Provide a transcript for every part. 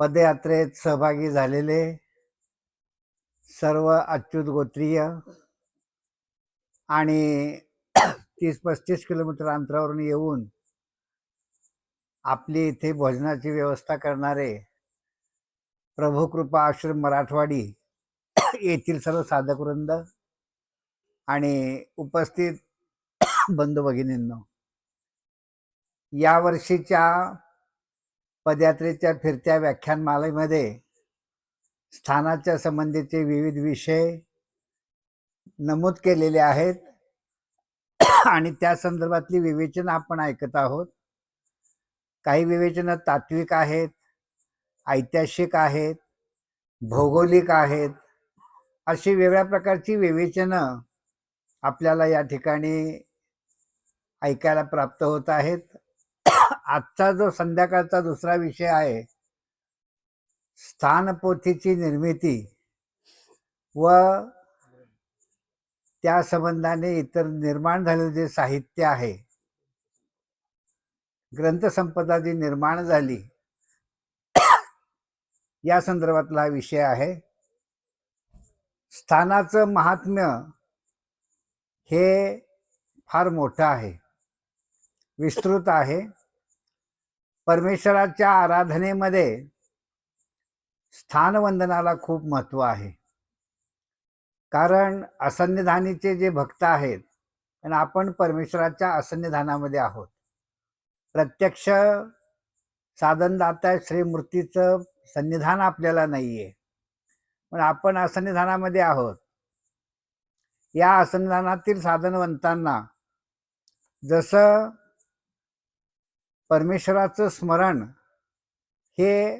पदयात्रेत सहभागी झालेले सर्व अच्युत गोत्रीय आणि तीस पस्तीस किलोमीटर अंतरावरून येऊन आपली इथे भोजनाची व्यवस्था करणारे प्रभुकृपा आश्रम मराठवाडी येथील सर्व साधक वृंद आणि उपस्थित बंधू भगिनींनो या वर्षीच्या पदयात्रेच्या फिरत्या व्याख्यानमालेमध्ये स्थानाच्या संबंधीचे विविध विषय नमूद केलेले आहेत. आणि त्या संदर्भातली विवेचनं आपण ऐकत आहोत. काही विवेचनं तात्विक आहेत ऐतिहासिक आहेत भौगोलिक आहेत. अशी वेगळ्या प्रकारची विवेचनं आपल्याला या ठिकाणी ऐकायला प्राप्त होत आहेत. आजचा जो संध्याकाळचा दुसरा विषय आहे स्थानपोथीची निर्मिती व त्या संबंधाने इतर निर्माण झालेलं जे साहित्य आहे ग्रंथसंपदा जी निर्माण झाली या संदर्भातला हा विषय आहे. स्थानाचं महात्म्य हे फार मोठं आहे विस्तृत आहे. परमेश्वराच्या आराधनेमध्ये स्थानवंदनाला खूप महत्त्व आहे. कारण असन्निधानीचे जे भक्त आहेत आणि आपण परमेश्वराच्या असन्निधानामध्ये आहोत. प्रत्यक्ष साधनदाता श्रीमूर्तीचं सन्निधान आपल्याला नाही आहे पण आपण असन्निधानामध्ये आहोत. या असन्निधानातील साधनवंतांना जसं परमेश्वराचं स्मरण हे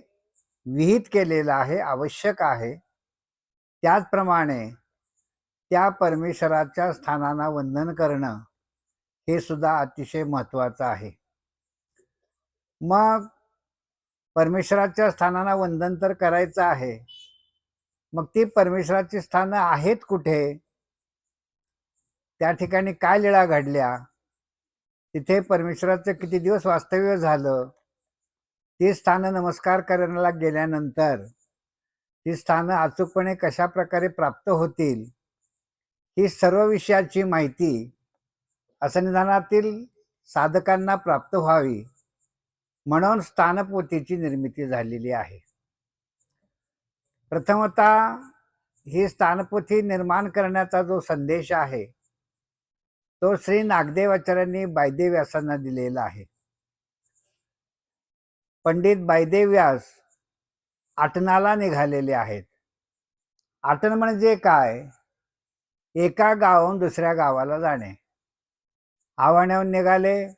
विहित केलेलं आहे आवश्यक आहे. त्याचप्रमाणे त्या परमेश्वराच्या स्थानांना वंदन करणं हे सुद्धा अतिशय महत्त्वाचं आहे. मग परमेश्वराच्या स्थानांना वंदन तर करायचं आहे. मग ती परमेश्वराची स्थानं आहेत कुठे? त्या ठिकाणी काय लीळा घडल्या? तिथे परमेश्वराचं किती दिवस वास्तव्य झालं ती स्थानं नमस्कार करण्याला गेल्यानंतर ती स्थानं अचूकपणे कशा प्रकारे प्राप्त होतील ही सर्व विषयाची माहिती असंनिधानातील साधकांना प्राप्त व्हावी म्हणून स्थानपोथीची निर्मिती झालेली आहे. प्रथमतः ही स्थानपोथी निर्माण करण्याचा जो संदेश आहे तो श्री नागदेवाचार्यांनी बायदेव व्यासांना दिलेला आहे. पंडित बायदेव व्यास आटणाला निघालेले आहेत. आटण म्हणजे काय? एका गावाहून दुसऱ्या गावाला जाणे. आव्हाण्याहून निघाले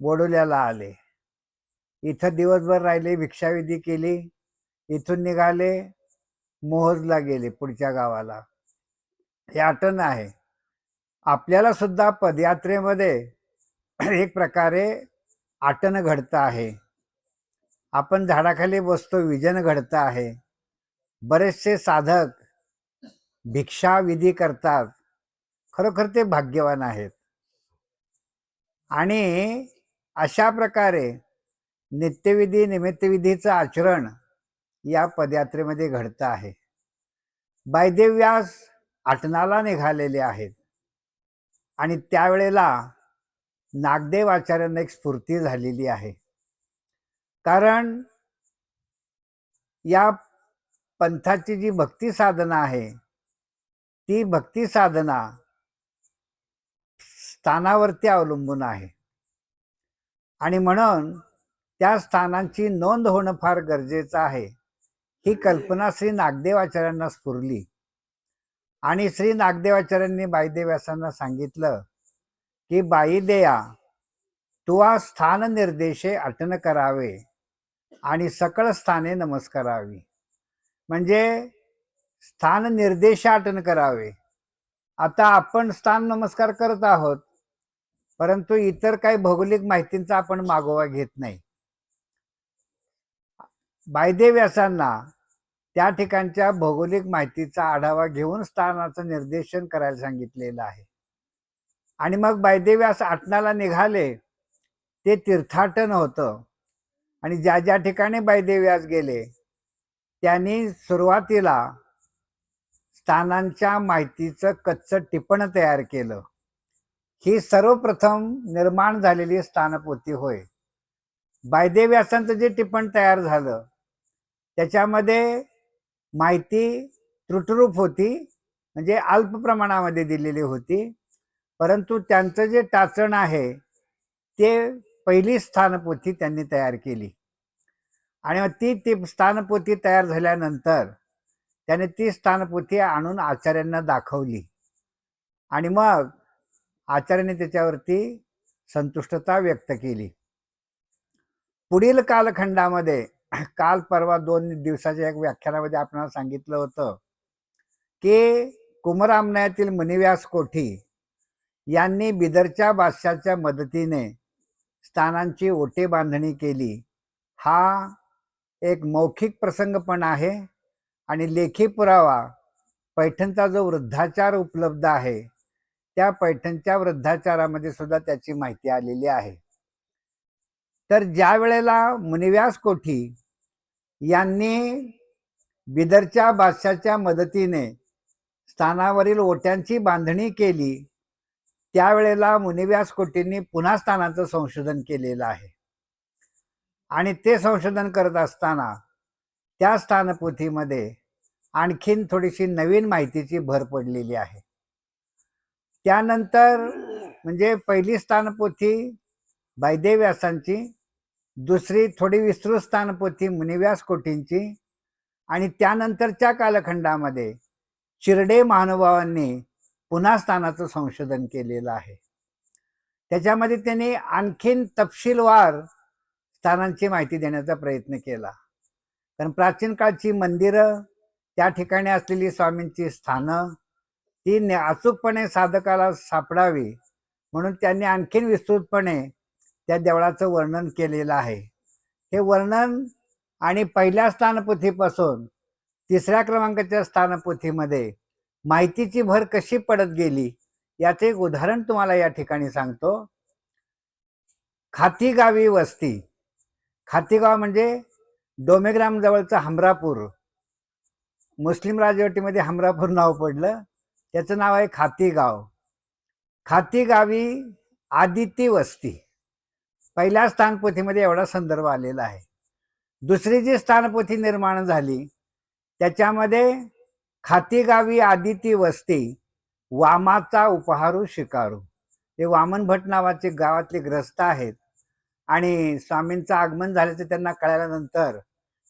बोडोल्याला आले. इथं दिवसभर राहिले भिक्षाविधी केली. इथून निघाले मोहोजला गेले पुढच्या गावाला. हे आटण आहे. आपल्याला सुद्धा पदयात्रेमध्ये एक प्रकारे आटन घडतं आहे. आपण झाडाखाली बसतो विजन घडतं आहे. बरेचसे साधक भिक्षा विधी करतात. खरोखर ते भाग्यवान आहेत. आणि अशा प्रकारे नित्यविधी निमित्तविधीचं आचरण या पदयात्रेमध्ये घडतं आहे. बायदेव व्यास आटनाला निघालेले आहेत. आणि त्यावेळेला नागदेव आचार्यांना एक स्फूर्ती झालेली आहे. कारण या पंथाची जी भक्ती साधना आहे ती भक्ती साधना स्थानावरती अवलंबून आहे. आणि म्हणून त्या स्थानांची नोंद होणं फार गरजेचं आहे. ही कल्पना श्री नागदेवाचार्यांना स्फुरली. आणि श्री नागदेवाचार्यांनी बाईदेव्यासांना सांगितलं की बाई देया तुवा स्थान निर्देशे अटन करावे आणि सकळ स्थाने नमस्कारावी. म्हणजे स्थान निर्देश अटन करावे. आता आपण स्थान नमस्कार करत आहोत परंतु इतर काही भौगोलिक माहितींचा आपण मागोवा घेत नाही. बायदेव व्यासांना त्या ठिकाणच्या भौगोलिक माहितीचा आढावा घेऊन स्थानाचं निर्देशन करायला सांगितलेलं आहे. आणि मग बायदेव्यास आटणाला आटनाला निघाले. ते तीर्थाटन होतं. आणि ज्या ज्या ठिकाणी बायदेव्यास गेले त्यांनी सुरुवातीला स्थानांच्या माहितीचं कच्चं टिपण तयार केलं. ही सर्वप्रथम निर्माण झालेली स्थानपोती होय. बायदेव्यासांचं जे टिपण तयार झालं त्याच्यामध्ये माहिती त्रुटरूप होती म्हणजे अल्प प्रमाणामध्ये दिलेली होती. परंतु त्यांचं जे टाचण आहे ते पहिली स्थानपोथी त्यांनी तयार केली. आणि मग ती ती स्थानपोथी तयार झाल्यानंतर त्याने ती स्थानपोथी आणून आचार्यांना दाखवली. आणि मग आचार्याने त्याच्यावरती संतुष्टता व्यक्त केली. पुढील कालखंडामध्ये काल परवा दोन दिवसाच्या एक व्याख्यानामध्ये आपल्याला सांगितलं होतं की कुमरामनायातील मुनिव्यास कोठी यांनी बिदरच्या बादशाच्या मदतीने स्थानांची ओटे बांधणी केली. हा एक मौखिक प्रसंग पण आहे आणि लेखी पुरावा पैठणचा जो वृद्धाचार उपलब्ध आहे त्या पैठणच्या वृद्धाचारामध्ये सुद्धा त्याची माहिती आलेली आहे. तर ज्या वेळेला मुनिव्यास कोठी यांनी बिदरच्या बादशाच्या मदतीने स्थानावरील ओट्यांची बांधणी केली. त्यावेळेला मुनिव्यास कोटींनी पुन्हा स्थानाचं संशोधन केलेलं आहे. आणि ते संशोधन करत असताना त्या स्थानपोथीमध्ये आणखीन थोडीशी नवीन माहितीची भर पडलेली आहे. त्यानंतर म्हणजे पहिली स्थानपोथी बायदेव्यासांची दुसरी थोडी विस्तृत स्थानपोथी मुनिव्यास कोटींची आणि त्यानंतरच्या कालखंडामध्ये चिरडे महानुभावांनी पुन्हा स्थानाचं संशोधन केलेलं आहे. त्याच्यामध्ये त्यांनी आणखीन तपशीलवार स्थानांची माहिती देण्याचा प्रयत्न केला. कारण प्राचीन काळची मंदिरं त्या ठिकाणी असलेली स्वामींची स्थानं ती अचूकपणे साधकाला सापडावी म्हणून त्यांनी आणखीन विस्तृतपणे त्या देवळाचं वर्णन केलेलं आहे. हे वर्णन आणि पहिल्या स्थानपोथीपासून तिसऱ्या क्रमांकाच्या स्थानपोथीमध्ये माहितीची भर कशी पडत गेली याचे एक उदाहरण तुम्हाला या ठिकाणी सांगतो. खातीगावी वस्ती. खातीगाव म्हणजे डोमेग्रामजवळचं हमरापूर. मुस्लिम राजवटीमध्ये हमरापूर नाव पडलं. त्याचं नाव आहे खातीगाव. खातीगावी आदिती वस्ती. पहिल्या स्थानपोथीमध्ये एवढा संदर्भ आलेला आहे. दुसरी जी स्थानपोथी निर्माण झाली त्याच्यामध्ये खातीगावी आदिती वस्ती वामाचा उपहारू शिकारू. ते वामन भट नावाचे गावातले ग्रस्त आहेत आणि स्वामींचं आगमन झाल्याचं त्यांना कळाल्यानंतर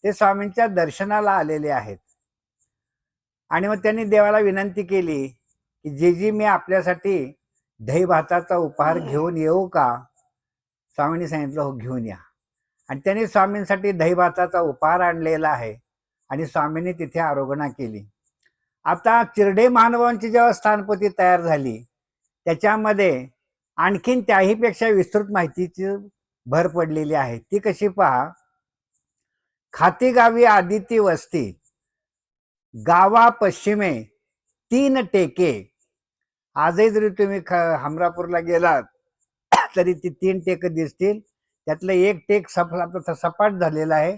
ते स्वामींच्या दर्शनाला आलेले आहेत. आणि मग त्यांनी देवाला विनंती केली की जे जी मी आपल्यासाठी दही भाताचा उपहार घेऊन येऊ का? स्वामींनी सांगितलं हो घेऊन या. आणि त्यांनी स्वामींसाठी दहीभाताचा उपहार आणलेला आहे आणि स्वामींनी तिथे आरोगणा केली. आता चिरडे मानवांची जेव्हा स्थानपती तयार झाली त्याच्यामध्ये आणखीन त्याहीपेक्षा विस्तृत माहितीची भर पडलेली आहे. ती कशी पहा. खातीगावी आदिती वस्ती गावा पश्चिमे तीन टेके. आजही जरी तुम्ही ख हमरापूरला गेलात तरी ती तीन टेक दिसतील. त्यातलं एक टेक सप आता सपाट झालेला आहे.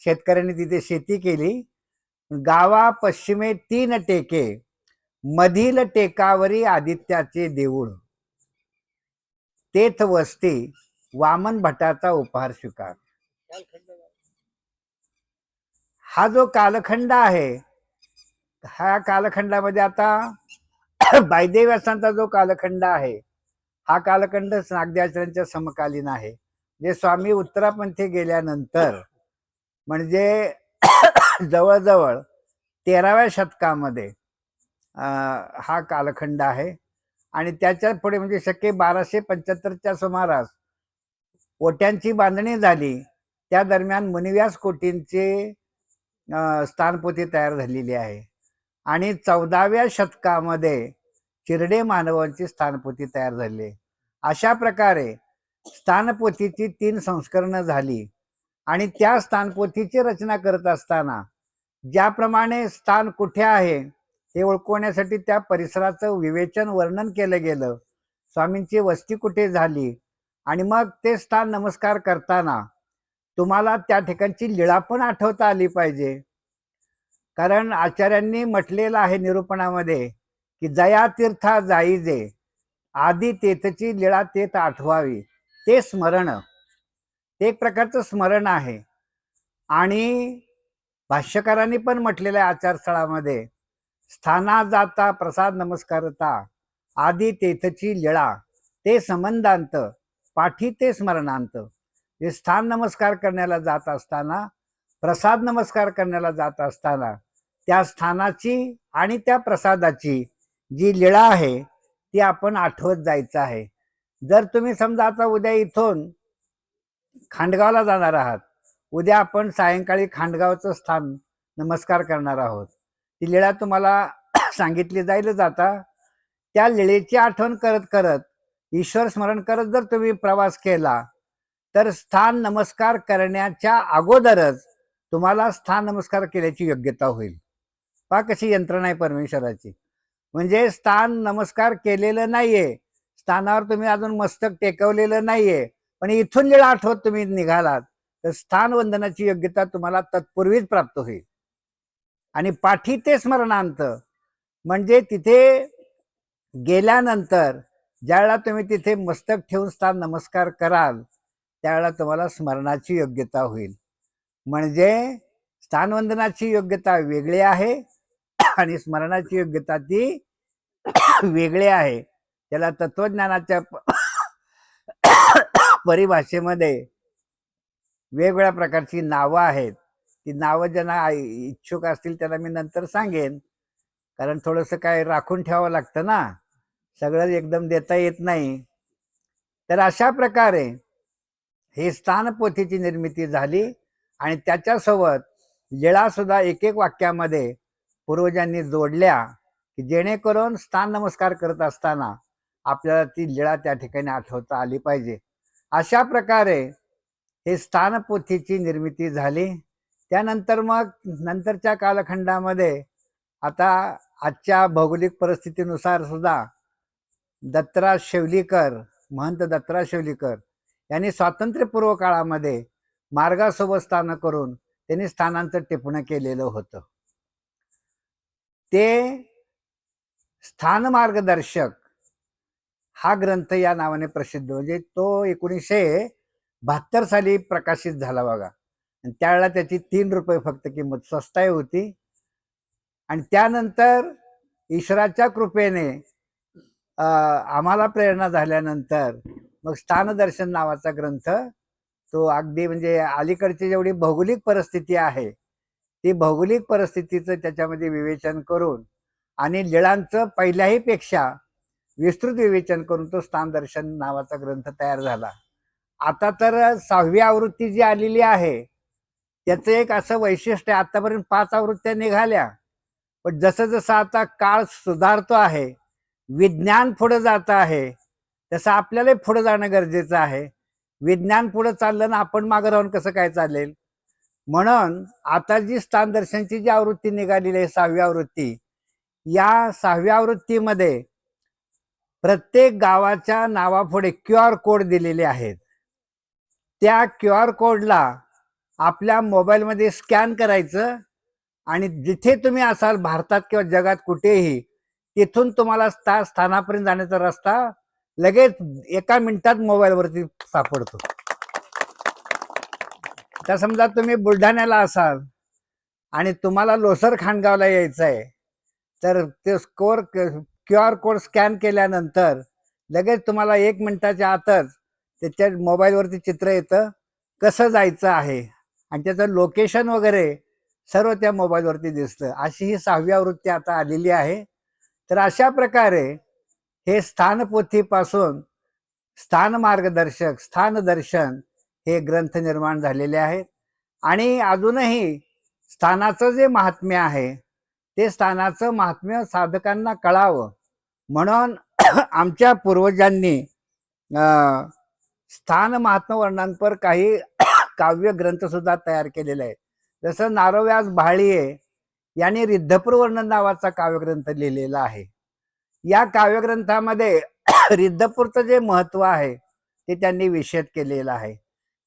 शेतकऱ्यांनी तिथे शेती केली. गावा पश्चिमे तीन टेके. मधील टेकावरी आदित्याचे देऊळ. तेथ वस्ती वामन भटाचा उपहार स्वीकार. हा जो कालखंड आहे ह्या कालखंडामध्ये आता बायदेव्यासांचा जो कालखंड आहे हा कालखंड नागदेवाचार्यांच्या समकालीन आहे. जे स्वामी उत्तरापंथी गेल्यानंतर म्हणजे जवळजवळ तेराव्या शतकामध्ये हा कालखंड आहे. आणि त्याच्या पुढे म्हणजे शक्य बाराशे पंच्याहत्तरच्या सुमारास ओट्यांची बांधणी झाली. त्या दरम्यान मुनिव्यास कोटींचे स्थानपोती स्थानपोथी तयार झालेली आहे. आणि चौदाव्या शतकामध्ये चिरडे मानवांची स्थानपोथी तयार झाली अशा प्रकारे स्थानपोथीची तीन संस्करणं झाली आणि त्या स्थानपोथीची रचना करत असताना ज्याप्रमाणे स्थान कुठे आहे हे ओळखवण्यासाठी त्या परिसराचं विवेचन वर्णन केलं गेलं. स्वामींची वस्ती कुठे झाली आणि मग ते स्थान नमस्कार करताना तुम्हाला त्या ठिकाणची लीळा पण आठवता आली पाहिजे. कारण आचार्यांनी म्हटलेलं आहे निरूपणामध्ये की जया तीर्था जाई जे आधी तेथची लीळा तेथ आठवावी. ते स्मरण. ते एक प्रकारचं स्मरण आहे. आणि भाष्यकारांनी पण म्हटलेलं आहे आचारस्थळामध्ये स्थाना जाता प्रसाद नमस्कारता आधी तेथची लीळा ते संबंधांत पाठी ते स्मरणांत. हे स्थान नमस्कार करण्याला जात असताना प्रसाद नमस्कार करण्याला जात असताना त्या स्थानाची आणि त्या प्रसादाची जी लीळा आहे ती आपण आठवत जायचं आहे. जर तुम्ही समजा आता उद्या इथून खांडगावला जाणार आहात उद्या आपण सायंकाळी खांडगावचं स्थान नमस्कार करणार आहोत. ती लीळा तुम्हाला सांगितली जाईल जाता. त्या लीळेची आठवण करत करत ईश्वर स्मरण करत जर तुम्ही प्रवास केला तर स्थान नमस्कार करण्याच्या अगोदरच तुम्हाला स्थान नमस्कार केल्याची योग्यता होईल. पा कशी यंत्रणा आहे परमेश्वराची. म्हणजे स्थान नमस्कार केलेलं नाहीये. स्थानावर तुम्ही अजून मस्तक टेकवलेलं नाहीये. पण इथून जेव्हा आठवत तुम्ही निघालात तर स्थान वंदनाची योग्यता तुम्हाला तत्पूर्वीच प्राप्त होईल. आणि पाठी ते स्मरणांत म्हणजे तिथे गेल्यानंतर ज्यावेळेला तुम्ही तिथे मस्तक ठेवून स्थान नमस्कार कराल त्यावेळेला तुम्हाला स्मरणाची योग्यता होईल. म्हणजे स्थानवंदनाची योग्यता वेगळी आहे आणि स्मरणाची योग्यता ती वेगळे आहे. त्याला तत्वज्ञानाच्या प- परिभाषेमध्ये वेगवेगळ्या प्रकारची नावं आहेत. ती नावं ज्यांना इच्छुक असतील त्याला मी नंतर सांगेन. कारण थोडंसं काय राखून ठेवावं लागतं ना. सगळं एकदम देता येत नाही. तर अशा प्रकारे हे स्थानपोथीची निर्मिती झाली आणि त्याच्यासोबत लिळासुद्धा एक एक वाक्यामध्ये पूर्वजांनी जोडल्या. की जेणेकरून स्थान नमस्कार करत असताना आपल्याला ती लीळा त्या ठिकाणी आठवता आली पाहिजे. अशा प्रकारे हे स्थानपोथीची निर्मिती झाली. त्यानंतर मग नंतरच्या कालखंडामध्ये आता आजच्या भौगोलिक परिस्थितीनुसार सुद्धा दत्तराज शेवलीकर महंत दत्तराज शेवलीकर यांनी स्वातंत्र्यपूर्व काळामध्ये मार्गासोबत स्थानं करून त्यांनी स्थानांचं टिपणं केलेलं होतं. ते स्थान मार्गदर्शक हा ग्रंथ या नावाने प्रसिद्ध. म्हणजे तो एकोणीसशे बहात्तर साली प्रकाशित झाला बघा. आणि त्यावेळेला त्याची तीन रुपये फक्त किंमत स्वस्ताही होती. आणि त्यानंतर ईश्वराच्या कृपेने आम्हाला प्रेरणा झाल्यानंतर मग स्थानदर्शन नावाचा ग्रंथ तो अगदी म्हणजे अलीकडची जेवढी भौगोलिक परिस्थिती आहे ती भौगोलिक परिस्थितीचं त्याच्यामध्ये विवेचन करून आणि लीळांचं पहिल्याही पेक्षा विस्तृत विवेचन करून तो स्थानदर्शन नावाचा ग्रंथ तयार झाला. आता तर सहावी आवृत्ती जी आलेली आहे त्याचं एक असं वैशिष्ट्य आहे आतापर्यंत पाच आवृत्त्या निघाल्या. पण जसं जसं आता काळ सुधारतो आहे विज्ञान पुढं जात आहे तसं आपल्यालाही पुढं जाणं गरजेचं आहे. विज्ञान पुढं चाललं ना आपण मागं राहून कसं काय चालेल? म्हणून आता जी स्थानदर्शनची जी आवृत्ती निघालेली आहे सहावी आवृत्ती या सहाव्या आवृत्तीमध्ये प्रत्येक गावाच्या नावापुढे क्यू आर कोड दिलेले आहेत. त्या क्यू आर कोडला आपल्या मोबाईलमध्ये स्कॅन करायचं आणि जिथे तुम्ही असाल भारतात किंवा जगात कुठेही तिथून तुम्हाला त्या स्थानापर्यंत जाण्याचा रस्ता लगेच एका मिनिटात मोबाईलवरती सापडतो. तर समजा तुम्ही बुलढाण्याला असाल आणि तुम्हाला लोसर खाणगावला यायचं आहे तर ते score Q R code scan केल्यानंतर लगेच तुम्हाला एक मिनटाच्या आतच त्याच्या मोबाईलवरती चित्र येतं कसं जायचं आहे आणि त्याचं लोकेशन वगैरे सर्व त्या मोबाईलवरती दिसतं. अशी ही सहावी आवृत्ती आता आलेली आहे. तर अशा प्रकारे हे स्थानपोथीपासून स्थान मार्गदर्शक स्थानदर्शन हे ग्रंथ निर्माण झालेले आहेत. आणि अजूनही स्थानाचं जे महात्म्य आहे ते स्थानाचं महात्म्य साधकांना कळावं. म्हणून आमच्या पूर्वजांनी स्थान महात्मा वर्णांपर काही काव्य ग्रंथ सुद्धा तयार केलेले आहेत. जसं नारोव्यास भाळीये यांनी रिद्धपूर वर्णन नावाचा काव्यग्रंथ लिहिलेला आहे. या काव्यग्रंथामध्ये रिद्धपूरचं जे महत्त्व आहे ते त्यांनी विषेद केलेलं आहे.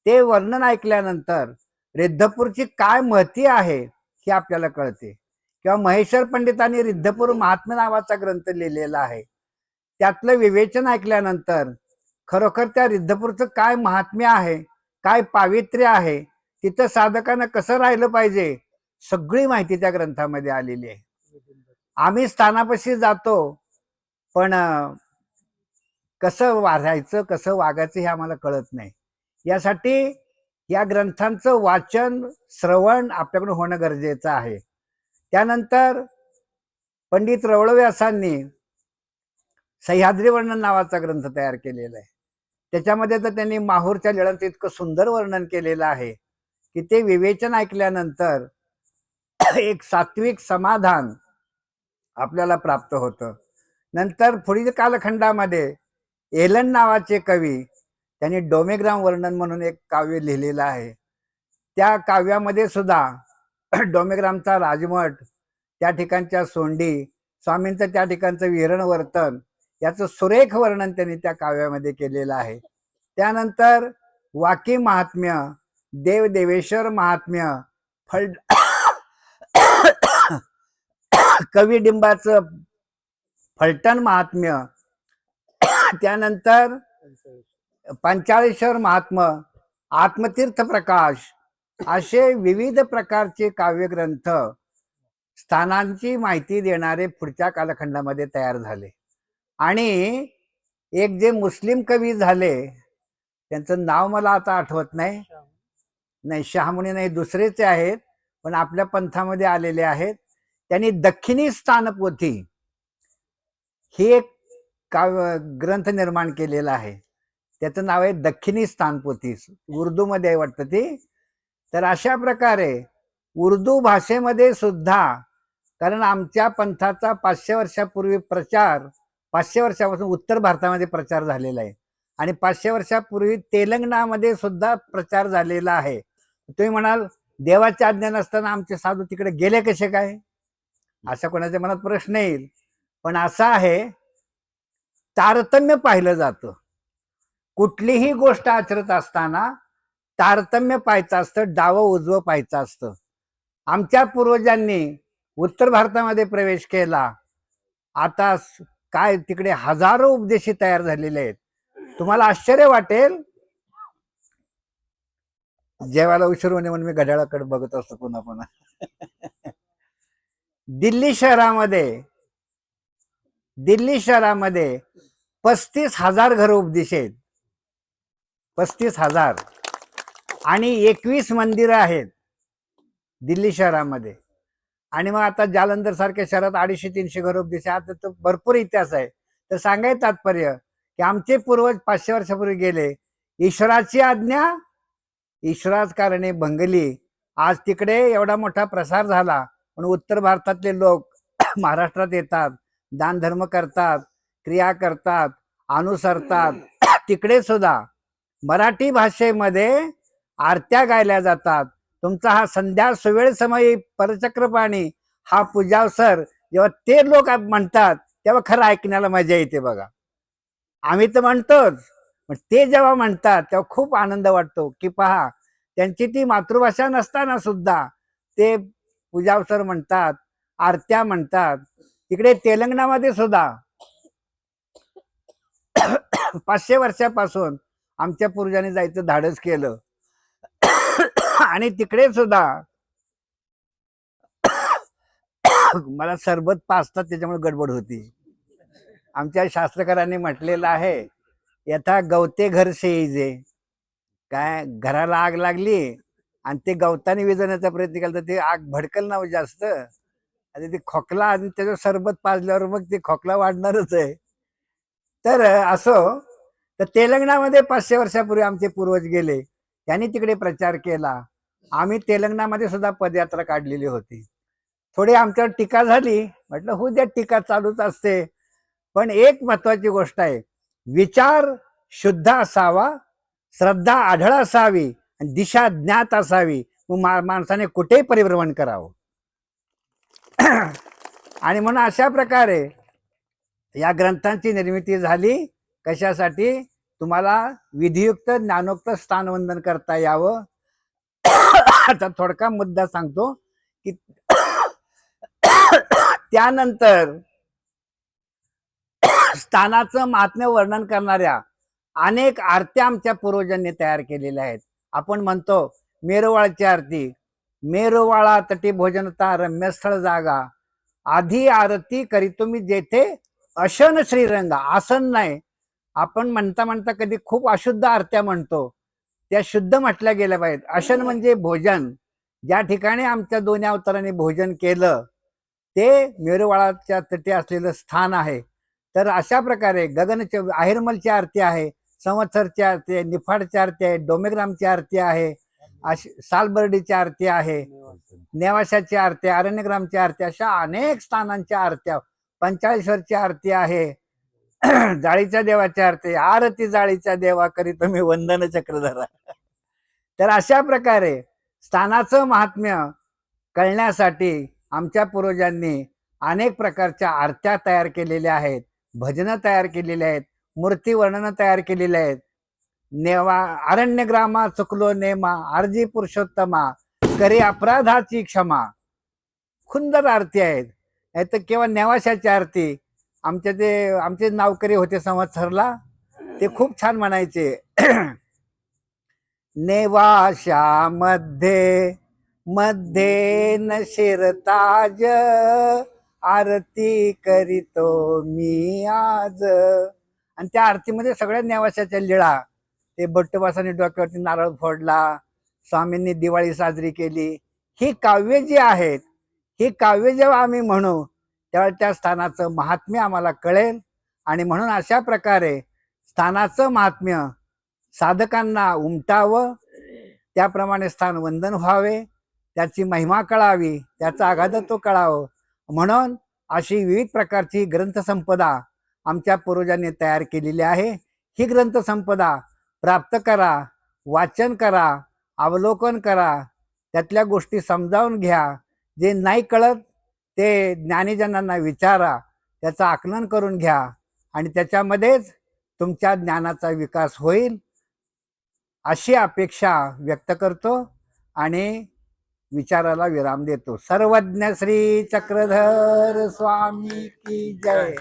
ते वर्णन ऐकल्यानंतर रिद्धपूरची काय महती आहे हे आपल्याला कळते. किंवा महेश्वर पंडितांनी रिद्धपूर महात्मा नावाचा ग्रंथ लिहिलेला आहे. त्यातलं विवेचन ऐकल्यानंतर खरोखर त्या रिद्धपूरचं काय महात्म्य आहे काय पावित्र्य आहे तिथं साधकांना कसं राहिलं पाहिजे सगळी माहिती त्या ग्रंथामध्ये आलेली आहे. आम्ही स्थानापाशी जातो पण कसं वाढायचं कसं वागायचं हे आम्हाला कळत नाही. यासाठी या ग्रंथांचं वाचन श्रवण आपल्याकडून होणं गरजेचं आहे. त्यानंतर पंडित रवळव्यासांनी सह्याद्री वर्णन नावाचा ग्रंथ तयार केलेला आहे. त्याच्यामध्ये तर त्यांनी माहूरच्या लिळांचं इतकं सुंदर वर्णन केलेलं आहे की ते विवेचन ऐकल्यानंतर एक सात्विक समाधान आपल्याला प्राप्त होतं. नंतर पुढील कालखंडामध्ये एलन नावाचे कवी त्यांनी डोमेग्राम वर्णन म्हणून एक काव्य लिहिलेलं आहे. त्या काव्यामध्ये सुद्धा डोमेग्रामचा राजमठ त्या ठिकाणच्या सोंडी स्वामींचं त्या ठिकाणचं विहरण वर्तन याचं सुरेख वर्णन त्यांनी त्या काव्यामध्ये केलेलं आहे. त्यानंतर वाकी महात्म्य देव देवेश्वर महात्म्य फल कवी डिंबाचं फलटण महात्म्य त्यानंतर पंचाळेश्वर महात्म आत्मतीर्थ प्रकाश असे विविध प्रकारचे काव्यग्रंथ स्थानांची माहिती देणारे पुढच्या कालखंडामध्ये तयार झाले. आणि एक जे मुस्लिम कवी झाले त्यांचं नाव मला आता आठवत नाही. नाही शहामुनी नाही दुसरेचे आहेत पण आपल्या पंथामध्ये आलेले आहेत. त्यांनी दक्षिणी स्थानपोथी ही एक काव्य ग्रंथ निर्माण केलेला आहे. त्याचं नाव आहे दक्षिणी स्थानपोथी. उर्दूमध्ये आहे वाटतं ती. तर अशा प्रकारे उर्दू भाषेमध्ये सुद्धा कारण आमच्या पंथाचा पाचशे वर्षापूर्वी प्रचार पाचशे वर्षापासून उत्तर भारतामध्ये प्रचार झालेला आहे. आणि पाचशे वर्षापूर्वी तेलंगणामध्ये सुद्धा प्रचार झालेला आहे. तुम्ही म्हणाल देवाच्या आज्ञा नसताना आमचे साधू तिकडे गेले कसे काय? अशा कोणाच्या मनात प्रश्न येईल. पण असं आहे तारतम्य पाहिलं जातं. कुठलीही गोष्ट आचरत असताना तारतम्य पाहायचं असतं डावं उजवं पाहायचं असतं. आमच्या पूर्वजांनी उत्तर भारतामध्ये प्रवेश केला. आता काय तिकडे हजारो उपदेशी तयार झालेले आहेत. तुम्हाला आश्चर्य वाटेल? जेवायला उशीर होणे म्हणून मी घड्याळाकडे बघत असतो पुन्हा पुन्हा. दिल्ली शहरामध्ये दिल्ली शहरामध्ये पस्तीस हजार घर उपदेश आहेत. पस्तीस हजार. आणि एकवीस मंदिरं आहेत दिल्ली शहरामध्ये. आणि मग आता जालंधर सारख्या शहरात अडीचशे तीनशे घर दिसे आता तो भरपूर इतिहास आहे. तर सांगायचं तात्पर्य की आमचे पूर्वज पाचशे वर्षापूर्वी गेले. ईश्वराची आज्ञा ईश्वराच कारणे भंगली आज तिकडे एवढा मोठा प्रसार झाला. पण उत्तर भारतातले लोक महाराष्ट्रात येतात. दानधर्म करतात क्रिया करतात अनुसरतात. तिकडे सुद्धा मराठी भाषेमध्ये आरत्या गायल्या जातात. तुमचा हा संध्या सुवेळ समयी परचक्रपाणी हा पूजावसर जेव्हा ते लोक म्हणतात तेव्हा खरं ऐकण्याला मजा येते बघा. आम्ही तर म्हणतोच पण ते जेव्हा म्हणतात तेव्हा खूप आनंद वाटतो. की पहा त्यांची ती मातृभाषा नसताना सुद्धा ते पूजावसर म्हणतात आरत्या म्हणतात. इकडे तेलंगणामध्ये सुद्धा पाचशे वर्षापासून आमच्या पूर्वजांनी जायचं धाडस केलं. आणि तिकडे सुद्धा. मला सरबत पाचतात त्याच्यामुळे गडबड होती. आमच्या शास्त्रकारांनी म्हटलेलं आहे यथा गवते घर शेजे काय? घराला आग लागली आणि ते गवताने विजवण्याचा प्रयत्न केला तर ते आग भडकल ना हो जास्त. आणि ते खोकला आणि त्याचं सरबत पाजल्यावर मग ते खोकला वाढणारच आहे. तर असो तर तेलंगणामध्ये पाचशे वर्षापूर्वी आमचे पूर्वज गेले. त्यांनी तिकडे प्रचार केला. आम्ही तेलंगणामध्ये सुद्धा पदयात्रा काढलेली होती. थोडी आमच्यावर टीका झाली. म्हटलं हो द्या टीका चालूच असते. पण एक महत्वाची गोष्ट आहे. विचार शुद्ध असावा श्रद्धा आढळ असावी आणि दिशा ज्ञात असावी. मग माणसाने कुठेही परिभ्रमण करावं. आणि म्हणून अशा प्रकारे या ग्रंथांची निर्मिती झाली. कशासाठी? तुम्हाला विधियुक्त ज्ञानोक्त स्थानवंदन करता यावं. आता थोडका मुद्दा सांगतो की त्यानंतर स्थानाचं महात्म्य वर्णन करणाऱ्या अनेक आरत्या आमच्या पूर्वजांनी तयार केलेल्या आहेत. आपण म्हणतो मेरुवाळची आरती मेरुवाळा तटी भोजनता रम्यस्थळ जागा आधी आरती करी तुम्ही जेथे अशन श्रीरंग आसन नाही आपण म्हणता म्हणता कधी खूप अशुद्ध आरत्या म्हणतो त्या शुद्ध म्हटल्या गेल्या पाहिजेत. अशन म्हणजे भोजन. ज्या ठिकाणी आमच्या दोन्ही अवतारांनी भोजन केलं ते मेरुवाळाच्या तटी असलेलं स्थान आहे. तर अशा प्रकारे गगनचे आहिरमलची आरती आहे संवत्सरची आरती आहे निफाडची आरती आहे डोमेग्रामची आरती आहे अशी सालबर्डीची आरती आहे नेवाशाची आरती आहे, अरण्यग्रामची आरती अशा अनेक स्थानांच्या आरत्या पंचाळेश्वरची आरती आहे जाळीच्या देवाच्या आरती आरती जाळीच्या देवा करीत तुम्ही वंदन चक्रधरा तर अशा प्रकारे स्थानाचं महात्म्य कळण्यासाठी आमच्या पूर्वजांनी अनेक प्रकारच्या आरत्या तयार केलेल्या आहेत. भजनं तयार केलेली आहेत. मूर्ती वर्णनं तयार केलेली आहेत. नेवा अरण्यग्रामा चुकलो नेमा आरजी पुरुषोत्तमा करी अपराधाची क्षमा सुंदर आरती आहेत. तर केवळ नेवाशाची आरती आमच्या ते आमचे नावकरी होते संवत्सरला ते खूप छान म्हणायचे. नेवाशामध्ये मध्ये न शिरताज आरती करीतो मी आज. आणि त्या आरतीमध्ये सगळ्या नेवाशाच्या लीळा ते भट्टवासाने डोक्यावरती नारळ फोडला स्वामींनी दिवाळी साजरी केली. ही काव्य जी आहेत ही काव्य जेव्हा आम्ही म्हणू त्यावेळेला त्या स्थानाचं महात्म्य आम्हाला कळेल. आणि म्हणून अशा प्रकारे स्थानाचं महात्म्य साधकांना उमटावं. त्याप्रमाणे स्थान वंदन व्हावे. त्याची महिमा कळावी. त्याचा आघातत्व कळावं. म्हणून अशी विविध प्रकारची ग्रंथसंपदा आमच्या पूर्वजांनी तयार केलेली आहे. ही ग्रंथसंपदा प्राप्त करा वाचन करा अवलोकन करा. त्यातल्या गोष्टी समजावून घ्या. जे नाही कळत ते ज्ञानीजनांना विचारा त्याचं आकलन करून घ्या आणि त्याच्यामध्येच तुमच्या ज्ञानाचा विकास होईल अशी अपेक्षा व्यक्त करतो आणि विचाराला विराम देतो. सर्वज्ञ श्री चक्रधर स्वामी की जय.